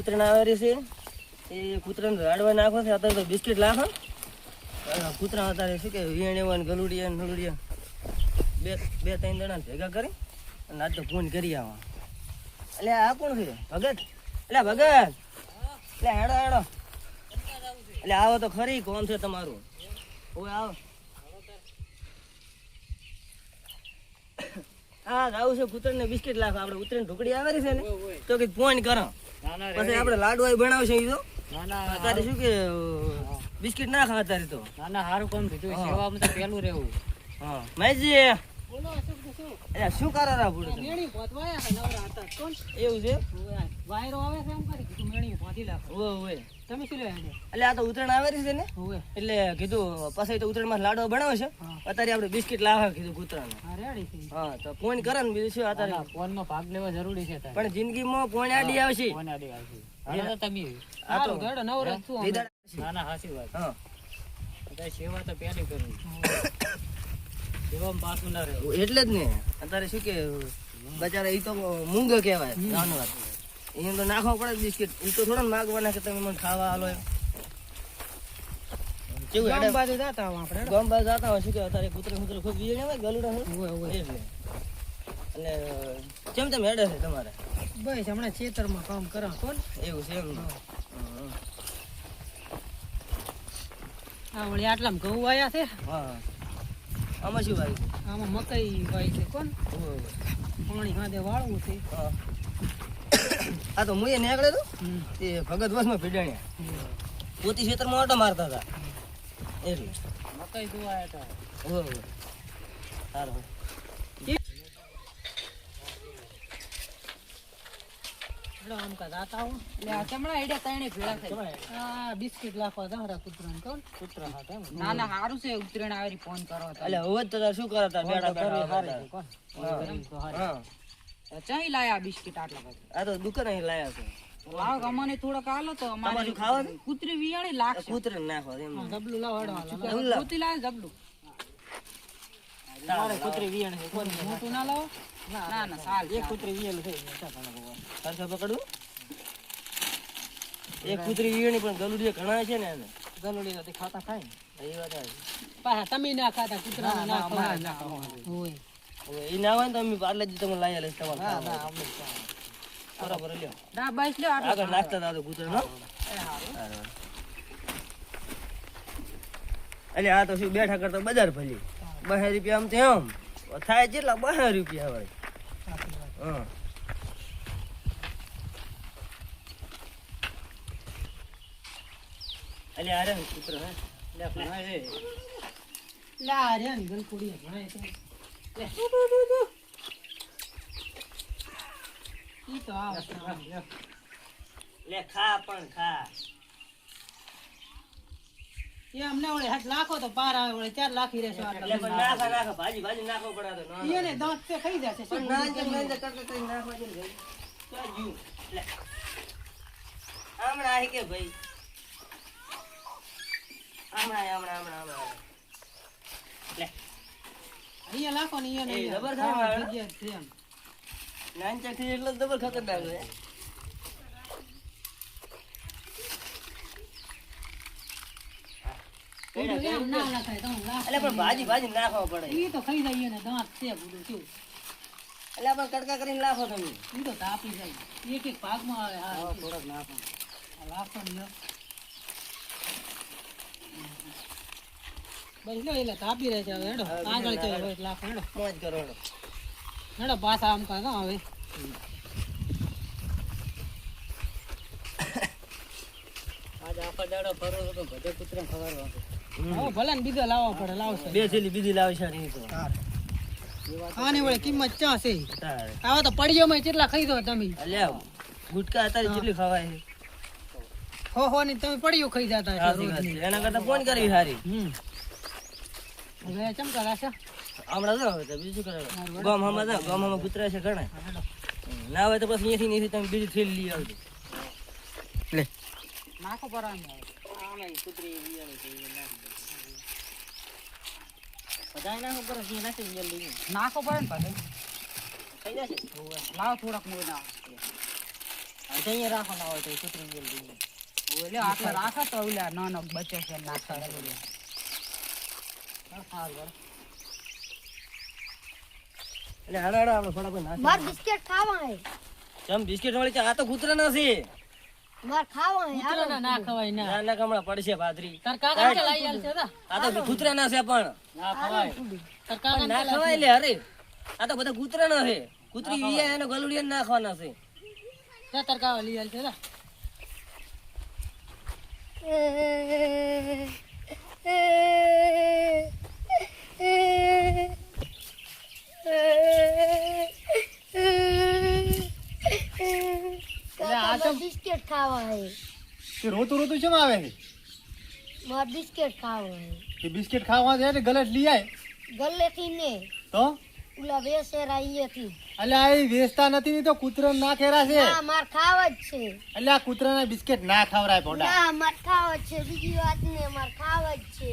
ઉતરણ આવેલી છે. એ કૂતરાને રાડવા નાખો છે. અત્યારે તો બિસ્કિટ લાખો. કૂતરા અત્યારે શું કે વીણેવા ને ગલુડિયા ને નુલુડિયા બે બે, ત્રણ જણા ભેગા કરી અને આજ ફોન કરી આવા. એટલે આ કોણ છે? ભગત? એટલે ભગત? એટલે હેડો હેડો. એટલે આવો તો ખરી કોણ છે તમારું? ઓય આવો. હા આવું છે, કૂતરને બિસ્કિટ લાખો. આપણે ઉતરીને ઢોકળી આવેલી છે ને, તો કે ફોન કરો. પછી આપણે લાડુ બનાવશે ઈ તો. અત્યારે શું કે બિસ્કિટ ના ખા અત્યારે તો. નાના હારું કામ કીધું સેવામાં તો રહેવું. હા. મહેશજી એટલે શું કરો રા ભૂલ મેણી પોતવાયા હે નવરા હતા. કોણ? એવું છે? વાયરો આવે છે એમ કરી કીધું મેણી પોતી લાખો ઓય ઓય. તમે શું લેવા એટલે આ તો ઉતરણ આવે છે ને? હોવે એટલે કીધું પછી તો ઉતરણમાં લાડો બનાવે છે. અત્યારે આપણે બિસ્કિટ લાવે કીધું કૂતરાને. હા હા તો ફોન કરે ને બીજું શું અત્યારે ફોન નો ભાગ લેવો જરૂરી છે પણ જિંદગીમાં ફોન આડી આવશે. ફોન આડી આવશે. હાલો તમે. આ તો હારું નવરો છું ના ના હાચી વાત. હા. સેવા તો પેલી કરવી સેવામાં પાછું ના એટલે જ ને. અત્યારે શું કે બચારા એ તો મૂંગો કહેવાય જાનવર એને તો નાખવા પડે બિસ્કિટ. એ તો થોડા માગવાના કે તમે મને ખાવા હાલો એમ. કેવું ગામ બાજુ જાતા હોય આપણે ગામ બાજુ જાતા હોય શું કે અત્યારે કૂતરો કૂતરો ખૂબ વીણે હોય ગલુડા હોય? હોવે હોવે એટલે. એટલે કેમ તેમ હેડે છે તમારે? બસ હમણાં ખેતરમાં કામ કરો કોણ? એવું છે એમ? હમ. વળી આટલામાં ઘઉં આયા છે. હા. આમાં શું વાગ્યું આમાં મકાઈ વાવી છે કોણ. પાણી હાથે વાળવું છે. હા. આ તો મુએ નીકળે તો? એ ભગત બસમાં ભીડાણ્યા પોતી ક્ષેત્રમાં ઓટો મારતા હતા. એટલે. મકાઈ ધોવાયા હતા. ઓહો. સારું હેડો આમ કા જાતા હો. ચમડા હેડે તણે ભેળા થાય આ બિસ્કિટ લાખવા દહરા કૂતરાને કોણ કૂતરા હાથ ના ના હારું છે ઉતરેણ આવી ફોન કરો એટલે હવે તો શું કરતા બેડા બેડા હારી. કોણ? હા. ચાઈ લાયા બિસ્કિટ આટલા બધા? આ તો દુકાન લાયા છે. લાવ અમને થોડોક આલો તો તમારે શું ખાવા? કૂતરી લાગશે. કૂતરે નાખો એમ. જબલું લાવ કૂતરી લાવ જબલું તારે કૂતરી વિયાણી છે કોણ મોટું ના લાવો? ના ના સાલ એક કૂતરી વિયાણી છે સરખા પકડવું એક કૂતરી વીણી પણ ગલુડિયા ઘણા છે ને એને. ગલોડી નથી ખાતા ખાય એ વાત પાછા તમે ના ખાતા કૂતરા ના ખાવા હોય. એ ના હોય ને તો પાર્લે જ તમને લાયા લઈશ તમારે. બરાબર લ્યો. ના બાઈસ લ્યો આગળ નાખતા હતા કૂતરા નો એટલે આ તો શું બેઠા કરતા બજાર ભલી બહાર રૂપિયા આમ તેમ થાય જેટલા બહે રૂપિયા હોય. હા. એટલે આ પુત્ર હે? લે ભણાય છે. લા રે ને ગલકુડી ભણાય છે લે. ઈ તો લે ખા પણ ખા. એ અમને ઓળે હાથ લાખો તો પાર આવે ઓળે ચાર લાખી રહેશે એટલે પણ નાખા નાખા ભાજી ભાજી નાખવો પડે તો ના એને દાંત તે ખાઈ જશે પણ ના જેમ ના જેમ કરતા કરીને નાખવા જેમ જાય. ક્યાં લે. હમણાં આઈ કે ભાઈ. હમણાં હમણાં હમણાં હમણાં લે. અહીંયા લાખો ને અહીંયા. જબર. નાનચા થી એટલે ખતરનાક છે એમ ના લખાય તો હું લાખ એટલે પણ ભાજી ભાજી નાખવા પડે. ઈ તો ખાઈ જાય એને દાંત છે બધું શું? એટલે આપણે કડકા કરીને નાખો તમે. ઈ તો તાપી જાય. એક એક ભાગમાં આવે હા થોડોક નાખો. લાખો ને બસ એટલે તાપી રહે છે હવે હેડો. આગળ ચાલો હવે લાખો હેડો. મોજ કરો હેડો. હેડો પાછા આમ કાં હવે આજ આખો દાડો ફરો તો બધે કૂતરા ખબર હવે ભલે ને બીજો લાવવા પડે લાવશે. બે જેલી બીજી લાવી છે નહીં તો. ખાવાની વળે કિંમત ચા છે. આવા તો પડીઓમાં કેટલા ખાઈ દો તમે. અલ્યા ગુટકા અત્યારે કેટલી ખવાય છે. હો હો ની તમે પડીઓ ખાઈ જતા. એના કરતા ફોન કરવી સારી. હમ. હવે હમણાં તો હવે બીજું કરે ગામ હમણાં તો ગામ હમણાં કૂતરા છે ઘણા. ના હોય તો પછી અહીંયાથી તમે બીજી થેલી લઈ આવજો. લે નાખો પર આમે કૂતરી બધા નાખો પર નાખી. નાખો પડે ને પાછળ થઈ જશે? લાવ થોડાક મોય ના. અહીંયા રાખો ના હોય તો કૂતરું ગેલ ઓલે આટલા રાખો તો ઓલા નાનો બચ્ચો છે નાખતા રહે એટલે હાડા હાડા આપણે નાખી માર બિસ્કિટ ખાવા હે ચમ બિસ્કિટ વાળી આ તો કૂતરા નથી માર ખાવા ના ખવાય ના. ના ના કમળા પડશે ભાદરી તાર કાકા કે લઈ આલશે દા આ તો કૂતરા ના છે પણ. ના ખવાય. તાર કાકા ના ખવાય લે અરે. આ તો બધા કૂતરા ના છે કૂતરી વિયા એનો ગલુડિયા નાખવાના છે. તાર કાકા લઈ આલશે દા કાકા, હે. તે રોતું રોતું કેમ આવે છે માર બિસ્કિટ ખાવા બિસ્કિટ ખાવા છે એટલે ગલત લઈ આય. ગલ્લેથી ને. તો? ઓલા વેસેરા થી એટલે આ વેચતા નથી ની તો ના ખેરા છે? ના માર ખાવા જ છે. એટલે આ કૂતરાના બિસ્કિટ ના ખવરાય ભોંડા. ના માર ખાવા જ છે. બીજી વાત ને માર ખાવા જ છે.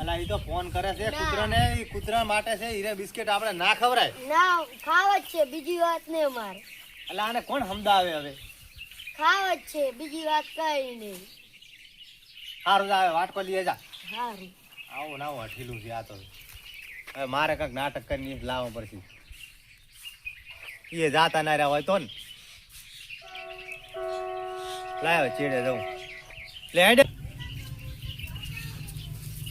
એટલે એ તો ફોન કરે છે. કૂતરાને કૂતરા માટે છે હીરે બિસ્કિટ આપણે ના ખવરાય ના ખાવા જ છે. બીજી વાત ને માર. એટલે આને કોણ સમજાવે હવે? ખાવા જ છે બીજી વાત કઈ નહીં. સારું આવે વાટકો લઈએ જા સારું આવું ના હઠીલું છે આ તો. હવે મારે કંઈક નાટક કરીને લાવવા પડશે. એ જાતા ના રહ્યા હોય તો ને. લાવ્યો ચીડે જવું લે હેડે.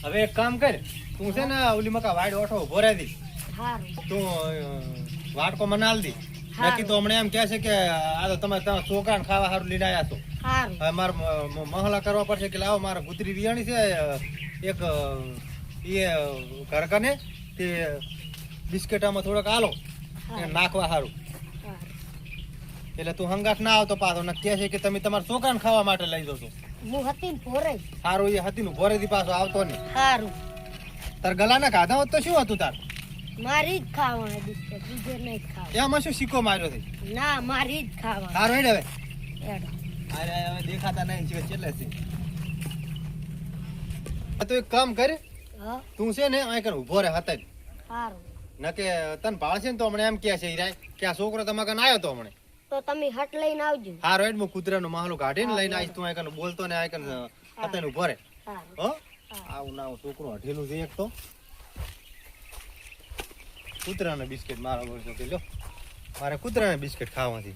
હવે એક કામ કર તું છે ને ઓલી મકા વાડ ઓઠો ઊભો રહી દી તું વાટકો મનાલ દી. નક્કી તો હમણાં એમ કહે છે કે આ તો તમે તમારા ખાવા સારું લઈને આવ્યા છો. હવે મારે મહલા કરવા પડશે કે લાવો મારા ગુતરી વિયાણી છે એક એ ઘરકને તે બિસ્કેટામાં થોડોક આલો નાખવા સારું. એટલે તું હંગાત ના આવતો પાછો ને કહે છે કે તમે તમારા છોકરાને ખાવા માટે લઈ જશો હું હતી નું ભોરે. સારું એ હતી ભોરેથી પાછો આવતો નહીં. સારું તાર ગલાના ખાધા હોત તો શું હતું તાર? મારી જ ખાવા બિસ્કિટ બીજે નહીં ખાવા એમાં શું સિક્કો માર્યો છે? ના મારી જ ખાવા સારું હેડ હવે. એડો અરે હવે દેખાતા નહીં છે કેટલે છે? તો એક કામ કર તું છે ને અહીં કર ઊભો રહે હતા જ. નકે તને ભાળશે ને તો હમણાં એમ કે છે હીરાય કે આ છોકરો તમારે કન આવ્યો તો હમણે. તો તમે હટ લઈને આવજો. હારો હેડ હું કૂતરાનું માહલું કાઢીને લઈને આવીશ તું અહીં કને બોલતો ને અહીં કને હતા ઊભો રહે. હો? આવું ના છોકરું હઠેલું છે એક તો. કૂતરાને બિસ્કિટ મારો વર્ષો કે લો. મારે કૂતરાને બિસ્કિટ ખાવાથી.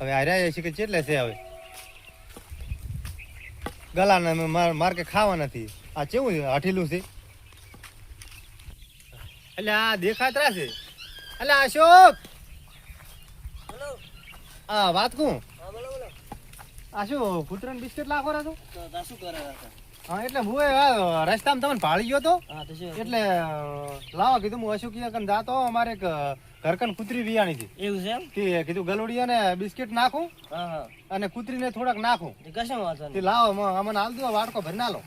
હવે આર્યા છે કે કેટલે છે હવે? ગલાને માર- કે ખાવા નથી. આ કેવું હઠેલું છે? એટલે આ દેખાતરા છે. એટલે અશોક! હા આ વાત બોલો આ શું કૂતરાને બિસ્કિટ લાખો રાખો તો શું કરે હા એટલે હું રસ્તામાં તમને ભાળી ગયો તો? એટલે લાવો કીધું હું અશોક કન જાતો અમારે એક ઘરકન કૂતરી વિયાણી હતી એવું છે કે કીધું ગલુડિયા ને બિસ્કિટ નાખું અને કૂતરીને થોડાક નાખું. કશું વાંધો નહીં. લાવો અમને હાલ દો વાડકો ભરી ના લો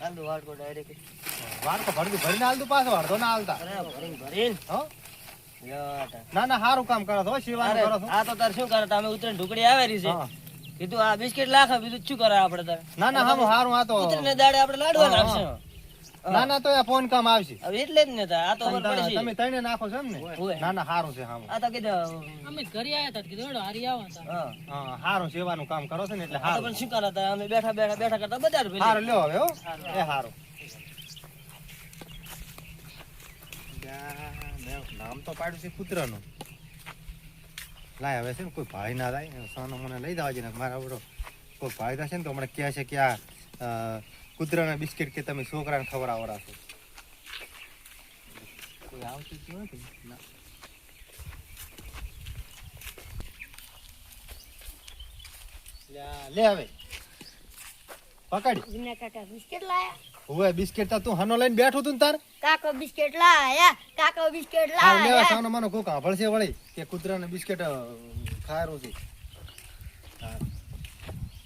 હાલ દો વાટકો ડાયરેક્ટ વાડકો ભરી ભરીને હાલ દો પાછો વાડકો ના હાલતા ભરીને ભરીને? હો? ના ના સારું કામ કરો છો સેવાનું કરો છો. આ તો તાર શું કરે તમે ઉતરીને ઢુકડી આવેલી છે. હા. કીધું આ બિસ્કિટ લાખ બીજું શું કરે આપણે તાર? ના ના હારું હારું આ તો ઉતરીને દાડે આપણે લાડવા હા, ના ના તો એ ફોન કામ આવશે. હવે એટલે જ ને આ તો ખબર પડશે. તમે તઈને નાખો છો એમ ને? ના ના સારું છે હારું આ તો કીધું અમે ઘરે આયા હતા કીધું હેડો હારી આવો તા. હા. હા સેવાનું કામ કરો છો ને એટલે સારું પણ શું કરે અમે બેઠા બેઠા બેઠા કરતા બધા પેલી. સારું લ્યો હવે હો. એ સારું નામ તો પાડ્યું છે કૂતરાનું. લાય હવે છે ને, કોઈ ભાઈ ના થાય. સોનો મને લઈ દેવા છે ને મારા આવડો કોઈ ભાઈ થશે ને, તો હમણાં કહે છે કે આ કૂતરાના બિસ્કિટ કે તમે છોકરાને ખવડાવો છો કોઈ આવતું નથી. ના. લે હવે. પકડ. કાકા બિસ્કિટ લાયા. હવે બિસ્કિટ તા તું હનો લઈને બેઠો તું તાર. કાકો બિસ્કિટ લાયા કાકો બિસ્કિટ આ લેવા લાયા સાનો માનો કોક આભળશે વળી કે કૂતરાને બિસ્કેટ ખાયરો છે.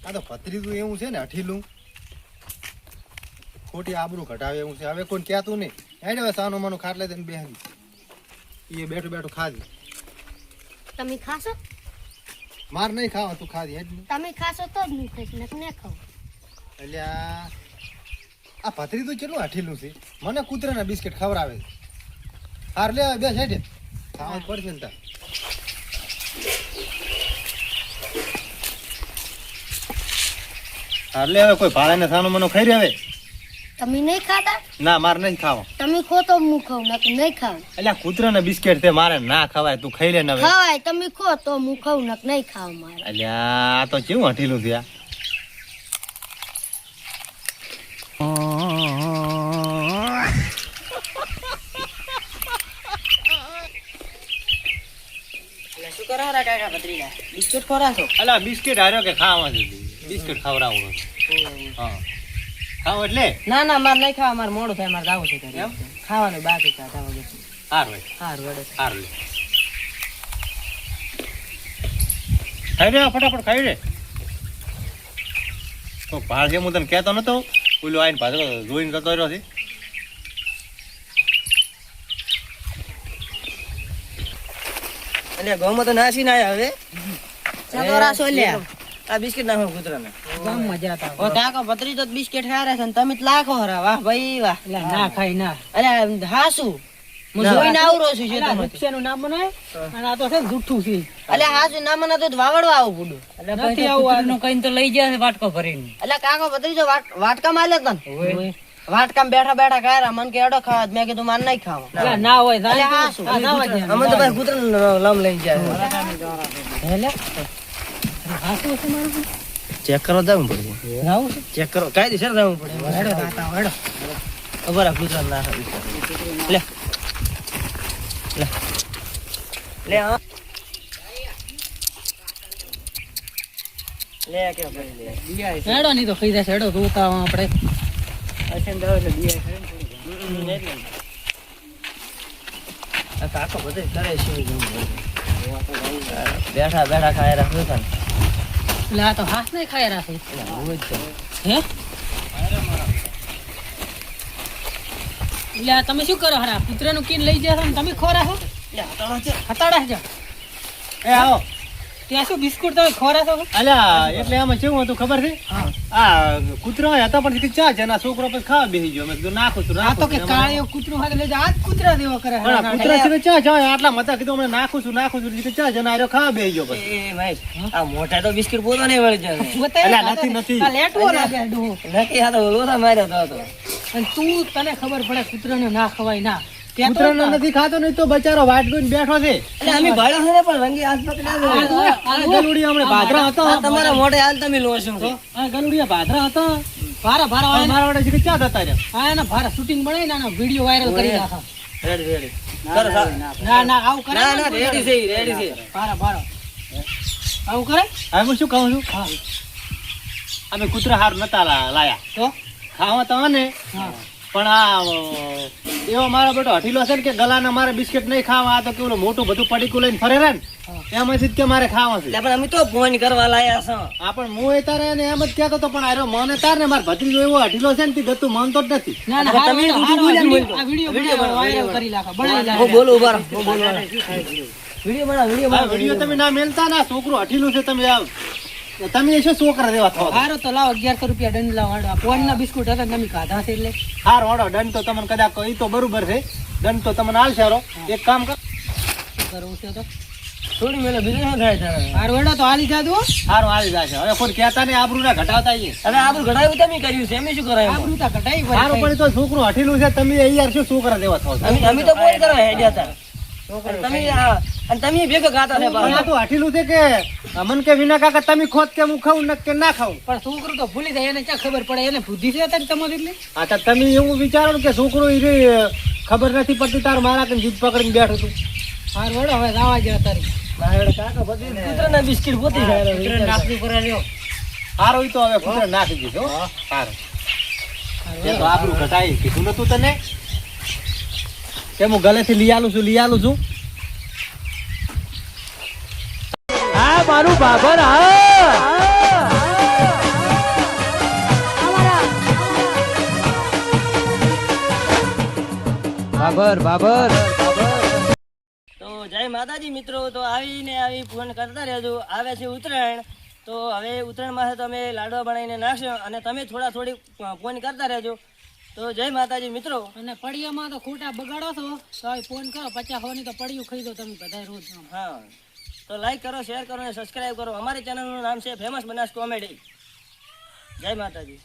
આ તો ભત્રીજું એવું છે ને અઠીલું. ખોટી આબરૂ ઘટાવે એવું છે. હવે કોઈ કહેતું નહીં. હેડ હવે સાનો માનો ખાટલે દઈને બેહી. એ બેઠું બેઠું ખાધી તમે ખાશો? માર નહીં ખાવા તું ખાધી હેડ તમે ખાશો તો જ નહીં ખાઈશ ને ખાવ એટલે આ ભત્રીતું કેટલું આઠેલું છે? મને કૂતરાના બિસ્કિટ ખવડાવે હાર લે બે સાઈડે ખાવા પડશે ને હાર લે હવે કોઈ ભાડાને સાનો મનો ખાઈ રહ્યો તમે નહીં ખાતા? ના મારે નહીં ખાવા. તમે ખો તો હું ખાવ ના કે નહીં ખાવ. એટલે કૂતરાના બિસ્કિટ તે મારે ના ખવાય તું ખાઈ લે ને હવે. ખવાય તમે ખો તો હું ખાવ ના નહીં ખાવ મારે. અલ્યા આ તો કેવું હઠીલું થયા કાકા બિસ્કિટ ખોરાશો અલા બિસ્કેટ હાર્યો કે ખાવા દીધી બિસ્કેટ ખવડાવું હા. ખાવ એટલે? ના ના મારે નહીં ખાવા મારે મોડું થાય મારે જાવું છે. ખાવાનું બાકી છે આ વગર હાર ભાઈ હાર વડે. હાર લે. ખાઈ રે ફટાફટ ખાઈ રે તો છે હું તને કહેતો નતો ઓલો આઈને પાછો જોઈને જતો રહ્યો છે. એટલે ઘઉંમાં તો નાસી ના હવે ચાલો રાસો લ્યા આ બિસ્કિટ નાખો કૂતરાને. ગામ મજા હતા ઓ કાકા ભત્રી તો બિસ્કિટ ખારે છે ને તમે તો લાખો હરા વાહ ભાઈ વાહ. ના ખાઈ ના. અરે હાસુ. હું જોઈને આવરો છું છે તમે નામ બનાય અને આ તો છે જુઠ્ઠું છે. અલે હાસુ નામ ના તો વાવડવા આવું પડું નથી આવું કઈ તો લઈ વાટકો ભરીને. એટલે કાકો ભત્રી તો વાટકા માં લે તન વાટકામાં બેઠા બેઠા ખાયરા મન કે એડો ખાવા. મેં કીધું માન નહીં ખાવા. ના હોય અમે તો ભાઈ કૂતરાનો લમ લઈ જાય. હેલે. ચેક કરવા જવું પડશે ચેક કરો. કાયદેસર જવું પડે. હેડો દાતા હેડો. ખબર આ નાખે લે. લે. લે હા. લે કે ભાઈ લે. હેડો નહીં તો ખાઈ જશે. હેડો તો આપણે અસન દવા એટલે દિયા કરે એટલે આ કાકો બધે કરે છે એવું જવું પડે. બેઠા બેઠા ખાય રાખો ને એટલે આ તો હાથ નહીં ખાય રાખે. હે? એટલે તમે શું કરો હરા? પુત્રનું કીન લઈ જશો તમે હટાડો છે. હતાડા છો એ આવો. ત્યાં શું બિસ્કુટ તમે ખોરાશો અલ્યા એટલે આમાં કેવું હતું ખબર છે? આ કૂતરા હતા પણ ચા જના છોકરો પછી ખાવા બેસી ગયો. મેં કીધું નાખું છું નાખું તો કે છું. કાળિયો હાથે લઈ જાય કૂતરા જેવો કરે પણ કૂતરા છે ચા ચા આટલા મતા કીધું હમણાં નાખું છું નાખું છું. ચા જના આર્યો ખાવા બેસી ગયો પછી. એ ભાઈ આ મોટા તો બિસ્કુટ બોલો નહીં વળી જાય બતાય નથી, નથી. આ લેટવો લાગે ડોહો. નક્કી આ તો લોથા માર્યો તો અને તું તને ખબર પડે કૂતરાને ના ખવાય ના. ત્યાં તો કૂતરાને નથી ખાતો નહીં તો બચારો વાટ ગોઈને બેઠો છે. એટલે અમે ભાડા છે ને પણ રંગી હાથ પકડ્યા. ગલુડી હમણાં ભાદરા હતો. તમારા મોઢે હાલ તમે લો છો. આ ગલુડિયા ભાદરા હતો. ભારા ભારા વાળા મારા વાળા જીકે ક્યાં જતા રહ્યા? આ એના ભારા શૂટિંગ બનાવી ને વીડિયો વાયરલ કરી નાખો રેડી રેડી કરો સા- ના ના. આવું કરે ના ના રેડી છે રેડી છે. ભારા ભારા આવું કરે? હવે હું શું કહું છું? હા. અમે કૂતરા હાર નતા લાયા. તો? ખાવા તો ને હા. પણ આ એવો મારો બેટો હઠીલો છે ને કે ગલાના મારે બિસ્કિટ નહીં ખાવા આ તો કેવું મોટું બધું પડીકું લઈને ફરે રે ને એમાંથી જ કે મારે ખાવા છે. પણ અમે તો ફોન કરવા લાયા છો. હા પણ હું એ તારે ને એમ જ કહેતો હતો પણ આરો મને તાર ને માર ભત્રીજો એવો હઠીલો છે ને તે ગતું માનતો જ નથી. ના ના તમે વિડિયો વીડિયો વીડિયો વાયરલ કરી નાખો બનાવી હું બોલું ઊભા હું બોલું વિડિયો બનાવ વિડિયો બનાવ. તમે ના મેલતા ના છોકરો હઠીલું છે તમે આવ. તમે એ શું છોકરા દેવા થો હારું તો લાવો અગિયારસો રૂપિયા દંડ લાવો ફોન ના બિસ્કુટ હતા તમે ખાધા છે એટલે? હાર વાળો દંડ તો તમને કદાચ એ તો બરોબર છે. દંડ તો તમને હાલ. સારો એક કામ કર. શું કરવું છે તો? થોડી મેલે બીજું શું થાય તારે? હારું હેડો તો હાલી જાદુ. હારું હાલી જાશે હવે કોઈ કહેતા ને આબરૂ ના ઘટાવતા આઈએ. હવે આબરૂ ઘટાવ્યું તમે કર્યું છે એમ શું કરાયું આબરૂ તો ઘટાઈ પડી. હારું પણ તો છોકરું હઠીલું છે તમે અહીંયા યાર શું છોકરા દેવા થો અમે અમે તો કોઈ કરવા હેડ્યા હતા. તમે અને તમે ભેગા ખાતા છે પણ આ તો હઠીલું છે કે મન કે વિના કાકા તમે ખોત કે હું ખાઉં કે ના ખાઉં? પણ છોકરું તો ભૂલી જાય એને ક્યાં ખબર પડે? એને બુદ્ધિ છે અત્યારે તમારી એટલે? તો તમે એવું વિચારો કે છોકરું એ ખબર નથી પડતી તાર મારા કને જીદ પકડીને બેઠું તું. હારું હેડો હવે લાવા ગયા તારી. મારા જોડે કાકા બધી કૂતરાના બિસ્કિટ પોતે લ્યો હારો ઈ તો હવે કૂતરા નાખી દીધો. હારું. તો આબરૂ ઘટાઈ કીધું નતું તને? કે હું ગલેથી લઈ આલું છું, લઈ આલું છું. હા, મારું બાબર, હા. બાબર બાબર. તો જય માતાજી મિત્રો, તો આવીને આવી ફોન કરતા રહેજો. આવે છે ઉત્તરાયણ તો હવે ઉત્તરાયણમાં તમે લાડવા બનાવીને નાખશો અને તમે થોડા થોડી ફોન કરતા રહેજો. તો જય માતાજી મિત્રો. અને પડિયામાં તો ખોટા બગાડો છો તો ફોન કરો પચાસ હોવાની તો પડિયું ખાઈ દો તમે બધા રોજ. હા. તો લાઈક કરો શેર કરો અને સબસ્ક્રાઈબ કરો. અમારી ચેનલનું નામ છે ફેમસ બનાસ કોમેડી જય માતાજી.